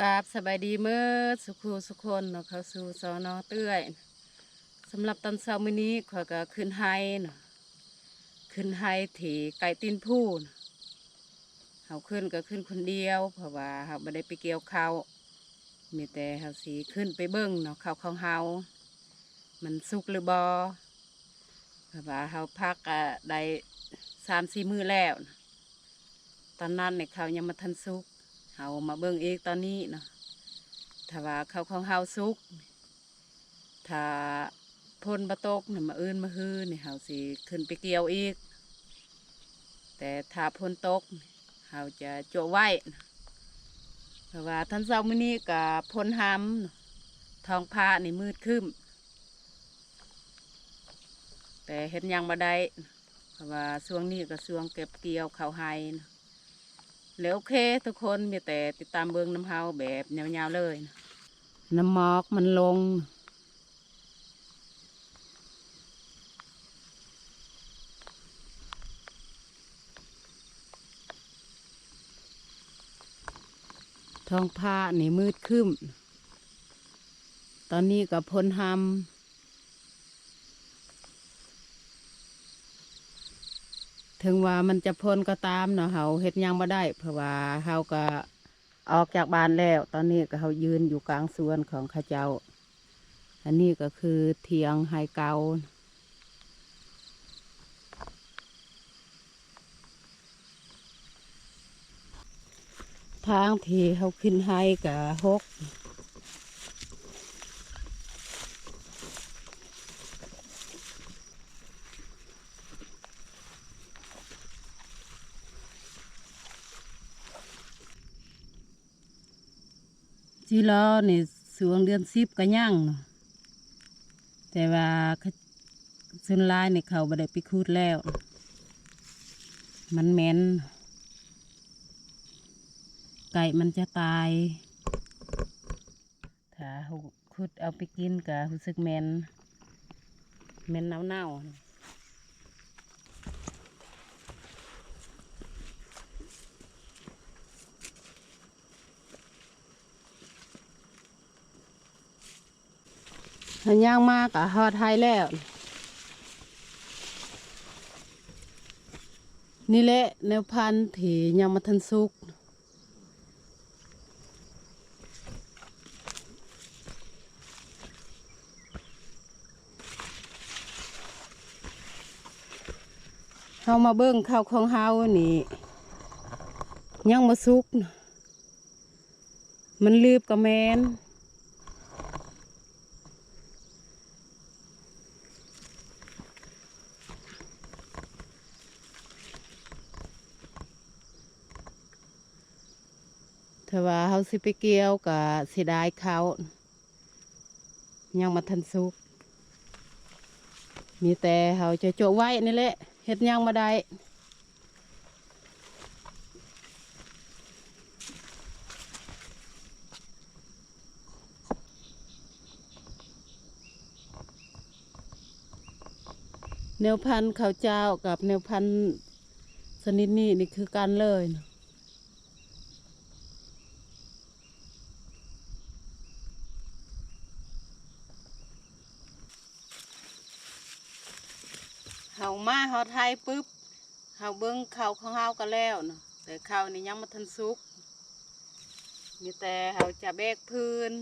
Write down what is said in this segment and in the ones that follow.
กราบสบายดีเมื่อสุขูสุคนเนาะเข้าสู่สอนอเตื้อยสำหรับตอนเช้ามื้อนี้ข่อยก็ขึ้นไฮเนาะขึ้นไฮถีไก่ตีนผู้น่ะเฮาขึ้นก็ขึ้นคนเดียว เพราะว่าเฮาบ่ได้ไปเกี่ยวเขามีแต่เฮาสิขึ้นไปเบิ่งเนาะเขาวของเฮามันสุกหรือบ่เพราะว่าเฮาพักได้3-4มื้อแล้ว ตอนนั้นเนี่ยข้ายังบ่ทันสุก เฮามาเบิ่งเองตอนนี้เนาะถ้าว่าเขาของเฮาสุก ถ้าพ่นบะตกเนี่ยมาอื่นมาฮือเนี่ยเฮาสิขึ้นไปเกี่ยวอีก แต่ถ้าพ่นตกเฮาจะโจะไว้เพราะว่าท่านเช้ามื้อนี้ก็พ่นหำทองผ้านี่มืดคึ้มแต่เฮ็ดหยังบ่ได้เพราะว่าช่วงนี้ก็ช่วงเก็บเกี่ยวข้าวไฮนะ แล้วโอเค ทุกคนมีแต่ติดตามเบิ้งน้ำเฮาแบบยาวๆเลยนะน้ำหมอกมันลง ท้องผ้านี่มืดครึ้มตอนนี้ก็พ้นหำ ถึงว่ามันจะพ้นก็ตามเนาะเฮาเฮ็ดยังบ่ได้ เพราะว่าเฮาก็ออกจากบ้านแล้ว ตอนนี้ก็เฮายืนอยู่กลางสวนของข้าเจ้า อันนี้ก็คือเทียงไฮเกาทางที่เฮาขึ้นไฮก็หก จีรอนี่สวงเดือนสิบก็ย่างเนาะแต่ว่าเขาส่วนลายนี่เขาบ่ได้ไปคูดแล้ว มันเหม็นไก่มันจะตายถ้าขุดเอาไปกินก็รู้สึกเหม็นเหม็นเน่าๆ หันย่างมากอะฮอดไทยแล้ว นี่แหละแนวพันธุ์ที่ยังมาทันสุกเฮามาเบิ่งข้าวของเฮานี่ยังมาสุก มันลืบกับแมน ถ้าว่าเขา สิไปเกี่ยวกับเสียดายเขายังมาทันสุกมีแต่เขาจะโจไว้นี่แหละเฮ็ดยังมาได้แนวพันธุ์ข้าวเจ้ากับแนวพันธุ์ชนิดนี้นี่คือกันเลยนะ เฮามาเฮาไทย ปุ๊บเฮาเบิ้งข้าวของเฮาก็แล้วเนาะแต่ข้าวนี่ยังมาทันสุกมีแต่เฮาจะแบกพื้น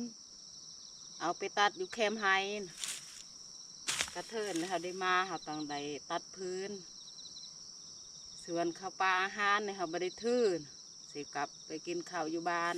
เอาไปตัดอยู่แคมไฮนะกระเทินเฮาได้มาเฮาต้องได้ตัดพื้น ส่วนข้าวปลาอาหารเนี่ยเฮาบ่ได้ทื่นสิกลับไปกินข้าวอยู่บ้าน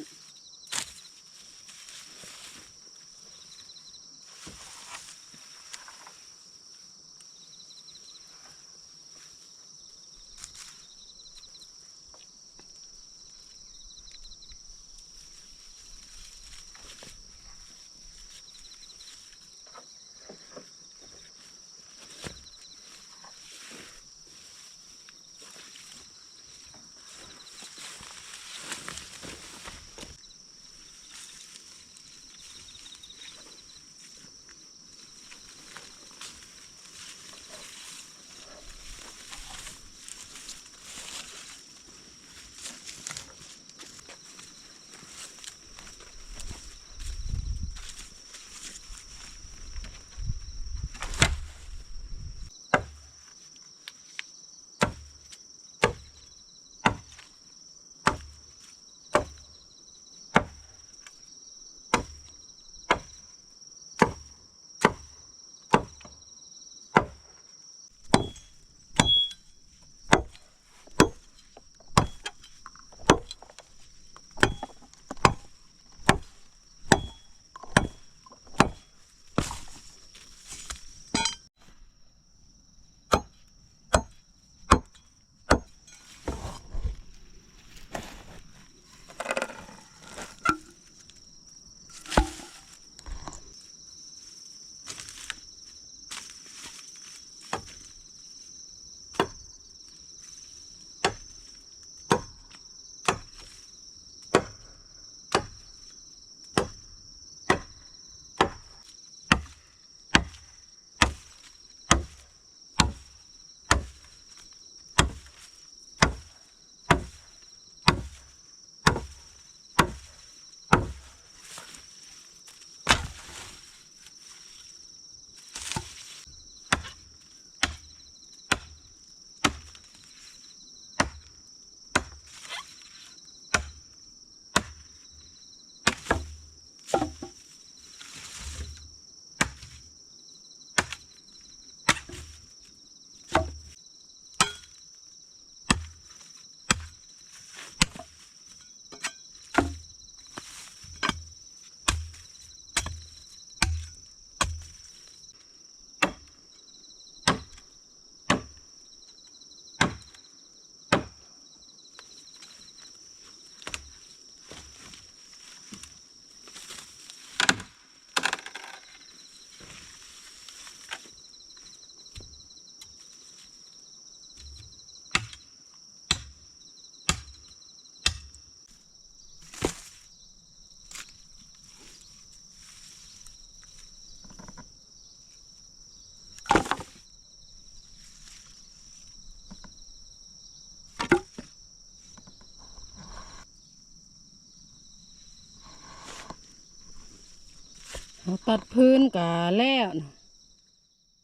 ตัดพื้นกะแล้ว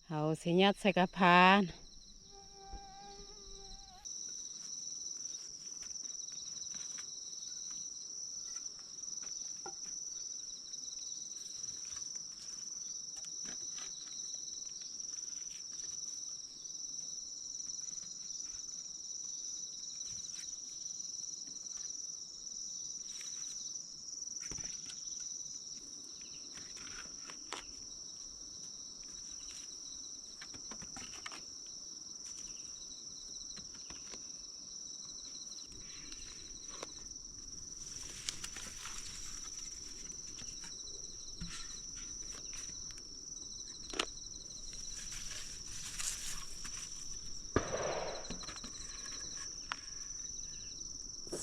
เขาสิยัดใส่กระพาน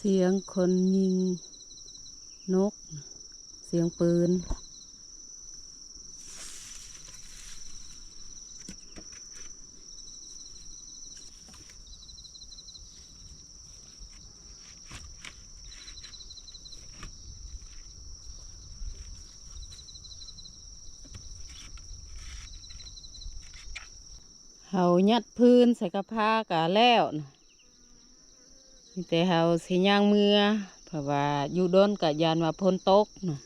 เสียงคนยิงนก เสียงปืนเฮายัดพื้นใส่กระพากะแล้วนะ แต่เฮาสิย่างเมือเพราะว่าอยู่โดนกะยานว่าพ้นตกนะ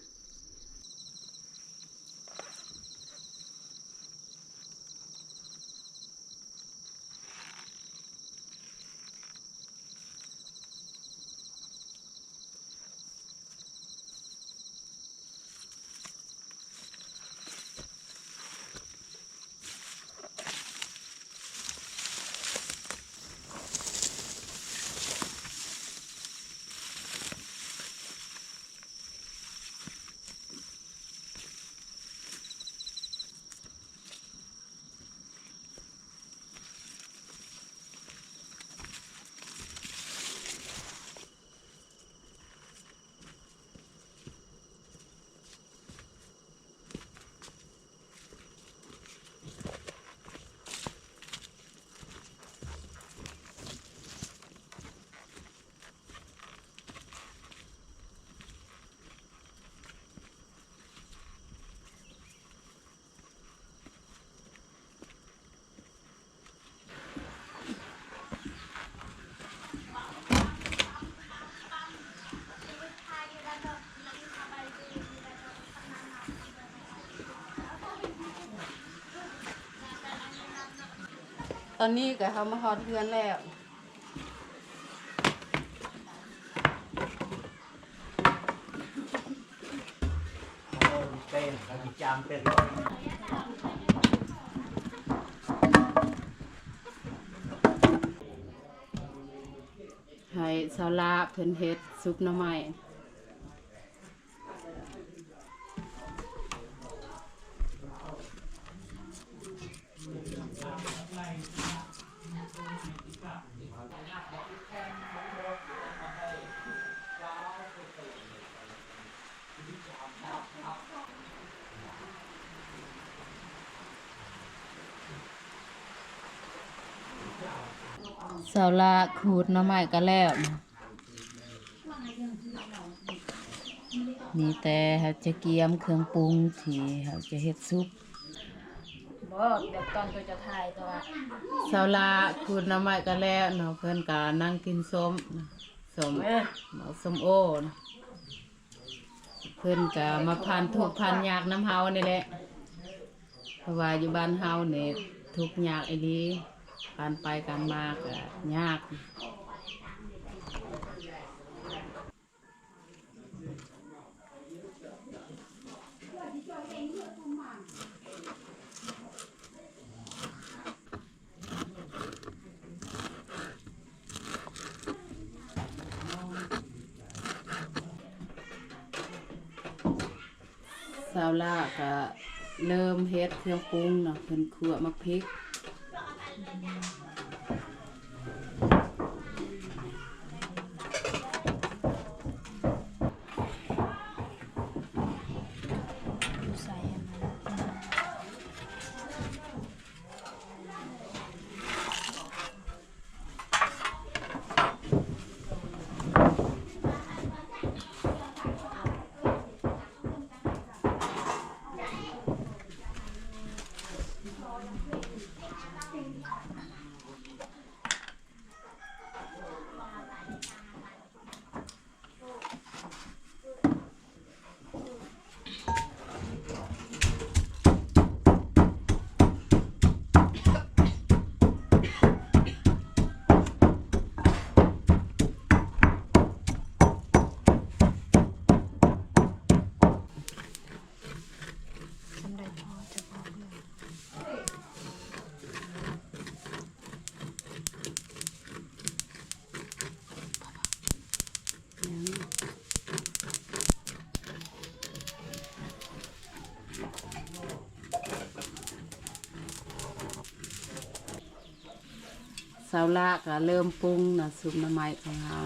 ตอนนี้ก็เขามาฮอดเพื่อนแล้วเป็นจำเป็นให้สาลาเพิ่นเฮ็ดซุปหน่อไม้ สาวลาขูดหน่อไม้ก็แล้วนะมีแต่เขาจะเกียมเครื่องปรุงที่เขาจะเฮ็ดซุปบ่เดี๋ยวตอนตัวจะถ่ายตัวสาวลาขูดหน่อไม้ก็แล้วเนาะเพิ่อนก็นั่งกินส้มส้มเอ้ยหมอส้มโอนะเพิ่อนก็มาพันทุกพันยากน้ำเฮานี่แหละเพราะว่าอยู่บ้านเฮาเนี่ยทุกยากไอีดี การไปการมาก็ยากสาวลาก็เริ่มเฮ็ดเครื่องปรุงเนาะเพิ่นคั่วมักพริก Thank you. าวละก็เริ่มปรุงนะซุปหน้ำไม้ของเฮา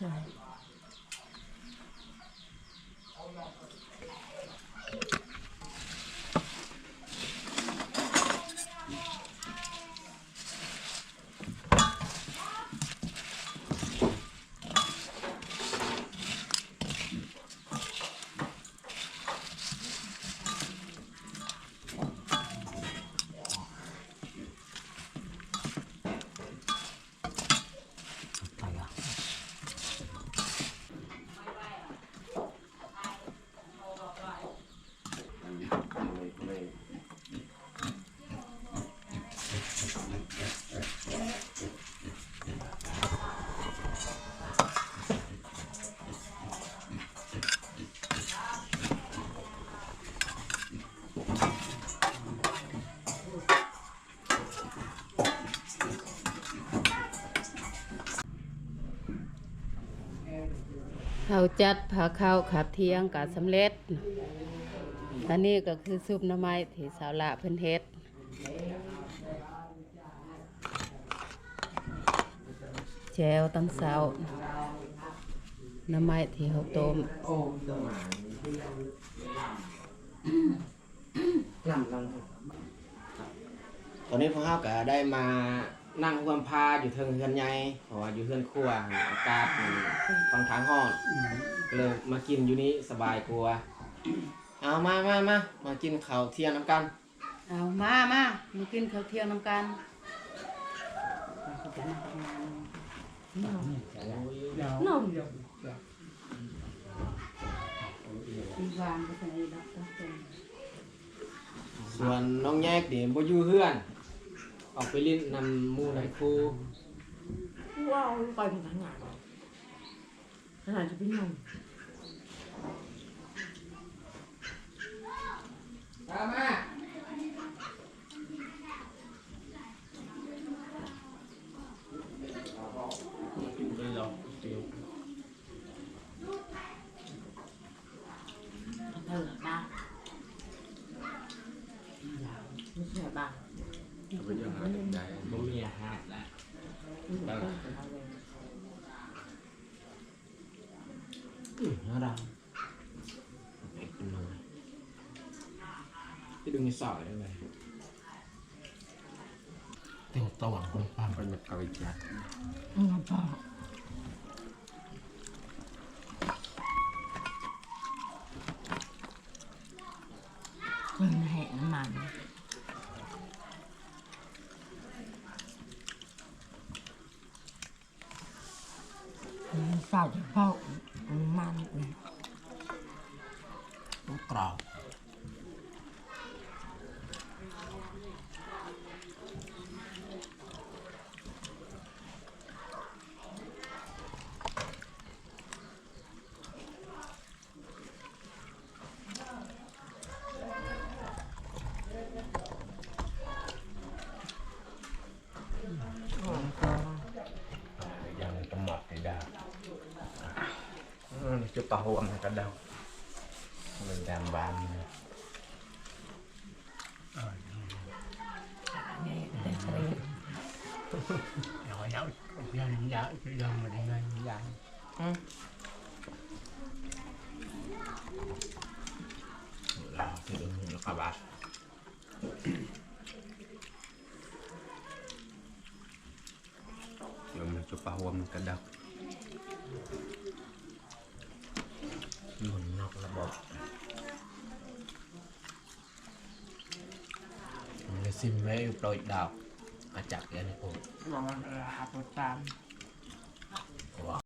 ใช่ เขาจัดผาข้าวขับเที่ยงกับสำเร็จ อันนี้ก็คือซุปน้ำไม้ที่สาวละเพิ่นเฮ็ดแจวตั้งเสาหน้ำไม้ที่เขาต้มตอนนี้พวกเราก็ได้มา นั่งร่วมพาอยู่เทิงเฮือนใหญ่เพราะว่าอยู่เฮือนครัวอากาศมันค่อนข้างร้อนก็เลยมากินอยู่นี้สบายกว่าเอามามามามากินข้าวเที่ยงน้ำกันเอามามามากินข้าวเที่ยงน้ำกันนมมีวางก็ใส่ดับตั้งแต่ส่วนน้องแยกเดี๋ยวบ่อยู่เฮือน ออกไปเลิ้นนำหมู่นำครูว้าวไปถึงทางงานขนาดจะเป็นหนุ่มมามาเออนะไม่ใช่บ้าง บ่มีอาหารแล้วอืมน่ารักไอ้คุณน้อยที่ดึงในสอยได้ไหม Tengo todo con pan para el cabello. อืมพ่อมันแห้งมัน มันฝาดจะพ่อมันกรอบ trao. ยังตมัดไม่ได้อืมจะ ปะหัวมันกระเดามันดำบานเลย rồi dạo dân dạo dân mà đi ngay dạo là thì đừng nó cả bát rồi mình chụp bao hôm cái ซิมไว้โปรยดาวอาจากยันโอ้บอกว่าเออหาตัวตาม